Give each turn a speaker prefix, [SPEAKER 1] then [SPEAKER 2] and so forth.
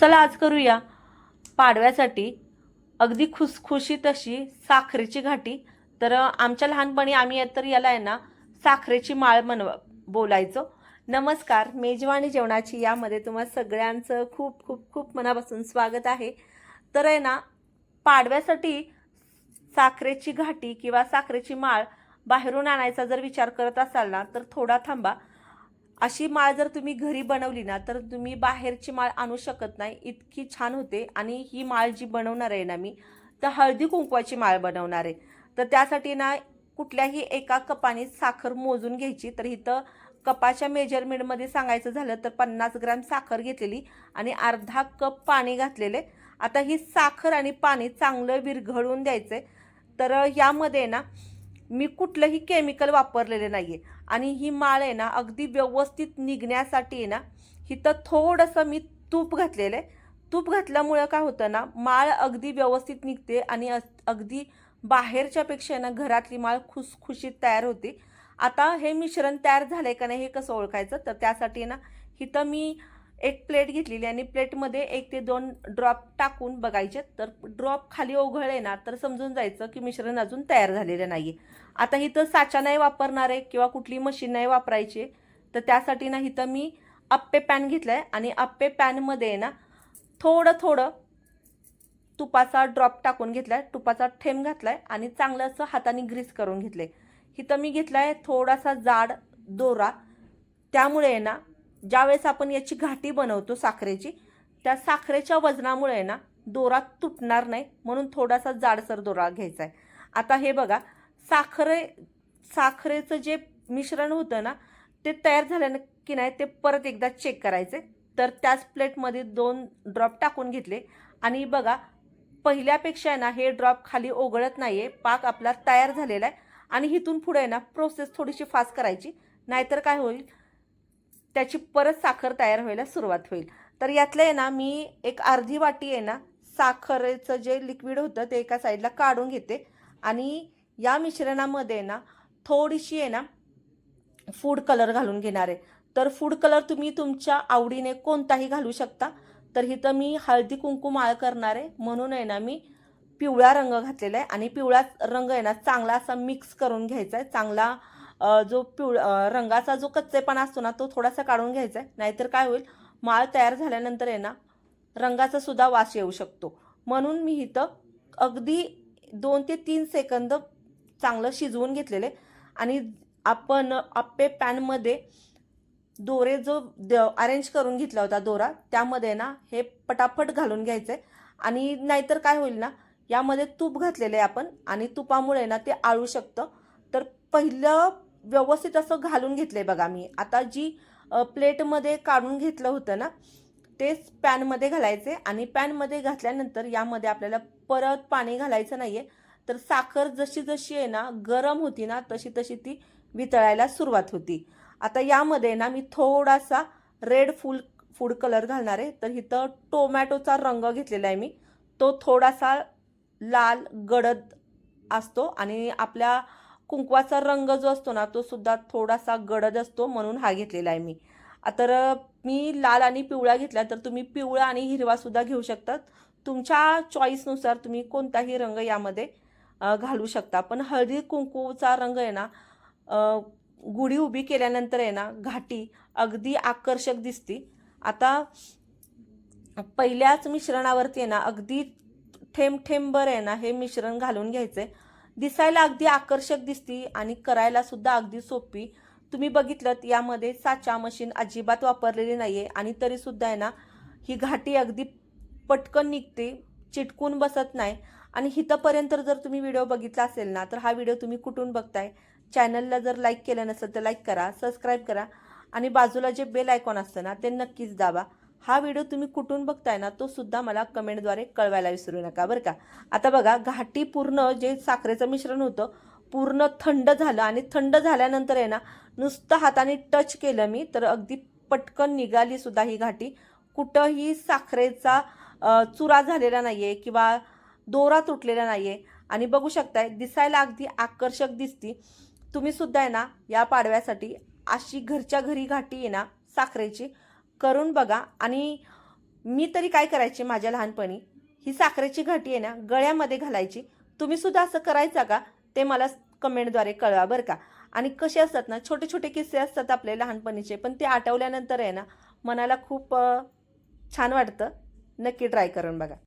[SPEAKER 1] चला आज करूया. पाडव्यासाठी अगदी खुसखुशीत अशी साखरेची घाटी. तर आमच्या लहानपणी आम्ही तर याला आहे ना साखरेची माळ बनव बोलायचो. नमस्कार मेजवानी जेवणाची यामध्ये तुम्हा सगळ्यांचं खूप खूप खूप मनापासून स्वागत आहे. तर आहे ना पाडव्यासाठी साखरेची घाटी किंवा साखरेची माळ बाहेरून आणायचा जर विचार करत असाल ना तर थोडा थांबा. अशी माळ जर तुम्ही घरी बनवली ना तर तुम्ही बाहेरची माळ आणू शकत नाही. इतकी छान होते आणि ही माळ जी बनवणार आहे ना मी तर हळदी कुंकवाची माळ बनवणार आहे. तर त्यासाठी ना कुठल्याही एका कपाने साखर मोजून घ्यायची. तर इथं कपाच्या मेजरमेंटमध्ये सांगायचं झालं तर पन्नास ग्रॅम साखर घेतलेली आणि अर्धा कप पाणी घातलेले. आता ही साखर आणि पाणी चांगलं विरघळून द्यायचं आहे तर यामध्ये ना मी कुठलंही केमिकल वापरलेलं नाही आहे आणि ही माळ आहे ना अगदी व्यवस्थित निघण्यासाठी आहे ना इथं थोडंसं मी तूप घातलेलं आहे. तूप घातल्यामुळं काय होतं ना माळ अगदी व्यवस्थित निघते आणि अस- अगदी बाहेरच्यापेक्षा ना घरातली माळ खुसखुशीत तयार होते. आता हे मिश्रण तयार झालं आहे का नाही हे कसं ओळखायचं? तर त्यासाठी ना इथं मी एक प्लेट घेतलेली आणि प्लेटमध्ये एक ते दोन ड्रॉप टाकून बघायचे. तर ड्रॉप खाली ओघळले ना तर समजून जायचं की मिश्रण अजून तयार झालेलं नाही आहे आता इथं साचा नाही वापरणार आहे किंवा कुठली मशीन नाही वापरायची तर त्यासाठी ना इथं मी अप्पे पॅन घेतलं आहे आणि अप्पे पॅनमध्ये ना थोडं थोडं तुपाचा ड्रॉप टाकून घेतला आहे तुपाचा थेंब घातला आहे आणि चांगलं असं हाताने ग्रीस करून घेतलं आहे इथं मी घेतला आहे थोडासा जाड दोरा. त्यामुळे आहे ना ज्यावेळेस आपण याची घाटी बनवतो साखरेची त्या साखरेच्या वजनामुळे आहे ना दोरा तुटणार नाही म्हणून थोडासा जाडसर दोरा घ्यायचा आहे. आता हे बघा साखरे साखरेचं जे मिश्रण होतं ना ते तयार झाल्यानं की नाही ते परत एकदा चेक करायचे. तर त्याच प्लेटमध्ये दोन ड्रॉप टाकून घेतले. आणि बघा पहिल्यापेक्षा आहे ना हे ड्रॉप खाली ओघळत नाही आहे पाक आपला तयार झालेला आहे. आणि इथून पुढे आहे ना प्रोसेस थोडीशी फास्ट करायची. नाहीतर काय होईल त्याची परत साखर तयार व्हायला सुरुवात होईल. तर यातलं आहे ना मी एक अर्धी वाटी आहे ना साखरेचं जे लिक्विड होतं ते एका साईडला काढून घेते. आणि या मिश्रणामध्ये ना थोडीशी आहे ना फूड कलर घालून घेणार आहे. तर फूड कलर तुम्ही तुमच्या आवडीने कोणताही घालू शकता. तर इथं मी हळदी कुंकू माळ करणार आहे. म्हणून आहे ना मी पिवळा रंग घातलेला आहे. आणि पिवळा रंग आहे ना चांगला असा मिक्स करून घ्यायचा आहे. चांगला जो पिवळ रंगाचा जो कच्चेपणा असतो ना तो थोडासा काढून घ्यायचा आहे नाहीतर काय होईल? माळ तयार झाल्यानंतर आहे ना रंगाचा सुद्धा वास येऊ शकतो. म्हणून मी इथं अगदी दोन ते तीन सेकंद चांगलं शिजवून घेतलेले. आणि आपण आप्पे पॅनमध्ये दोरे जो अरेंज करून घेतला होता दोरा त्यामध्ये ना हे पटापट घालून घ्यायचं आहे आणि नाहीतर काय होईल ना यामध्ये तूप घातलेलं आहे आपण. आणि तुपामुळे ना ते आळू शकतं. तर पहिलं व्यवस्थित असं घालून घेतलं आहे बघा मी. आता जी प्लेटमध्ये काढून घेतलं होतं ना तेच पॅनमध्ये घालायचे आणि पॅनमध्ये घातल्यानंतर यामध्ये आपल्याला परत पाणी घालायचं नाही आहे तर साखर जशी जशी आहे ना गरम होती ना तशी तशी ती वितळायला सुरुवात होती. आता यामध्ये ना मी थोडासा रेड फुल फूड कलर घालणार आहे. तर इथं टोमॅटोचा रंग घेतलेला आहे मी. तो थोडासा लाल गडद असतो आणि आपल्या कुंकवाचा रंग जो असतो ना तो सुद्धा थोडासा गडद असतो म्हणून हा घेतलेला आहे मी. तर मी लाल आणि पिवळा घेतला तर तुम्ही पिवळा आणि हिरवा सुद्धा घेऊ शकतात. तुमच्या चॉईसनुसार तुम्ही कोणताही रंग यामध्ये घालू शकता. पण हळदी कुंकूचा रंग आहे ना गुढी उभी केल्यानंतर आहे ना घाटी अगदी आकर्षक दिसती. आता पहिल्याच मिश्रणावरती आहे ना अगदी थेंब थेंबर आहे ना हे मिश्रण घालून घ्यायचं आहे दिसायला अगदी आकर्षक दिसती आणि करायला सुद्धा अगदी सोपी. तुम्ही बघितलं यामध्ये साचा मशीन अजिबात वापरलेली नाही आहे आणि तरीसुद्धा आहे ना ही घाटी अगदी पटकन निघते चिटकून बसत नाही. आणि हिथंपर्यंत जर तुम्ही व्हिडिओ बघितला असेल ना तर हा व्हिडिओ तुम्ही कुठून बघताय? चॅनलला जर लाईक केलं नसेल तर लाईक करा सबस्क्राईब करा आणि बाजूला जे बेल आयकॉन असतं ना ते नक्कीच दाबा. हा व्हिडिओ तुम्ही कुठून बघताय ना तो सुद्धा मला कमेंटद्वारे कळवायला विसरू नका बरं का? आता बघा घाटी पूर्ण जे साखरेचं मिश्रण होतं पूर्ण थंड झालं आणि थंड झाल्यानंतर आहे ना नुसतं हाताने टच केलं मी तर अगदी पटकन निघाली सुद्धा ही घाटी. कुठंही साखरेचा चुरा झालेला नाही आहे किंवा दोरा तुटलेला नाही आहे आणि बघू शकताय दिसायला अगदी आकर्षक दिसती. तुम्ही सुद्धा आहे ना या पाडव्यासाठी अशी घरच्या घरी घाटी आहे ना साखरेची करून बघा. आणि मी तरी काय करायचे माझ्या लहानपणी? ही साखरेची घाटी आहे ना गळ्यामध्ये घालायची. तुम्ही सुद्धा असं करायचा का? ते मला कमेंटद्वारे कळवा बरं का. आणि कसे असतात ना छोटे छोटे किस्से असतात आपले लहानपणीचे पण ते आठवल्यानंतर आहे ना मनाला खूप छान वाटतं. नक्की ट्राय करून बघा.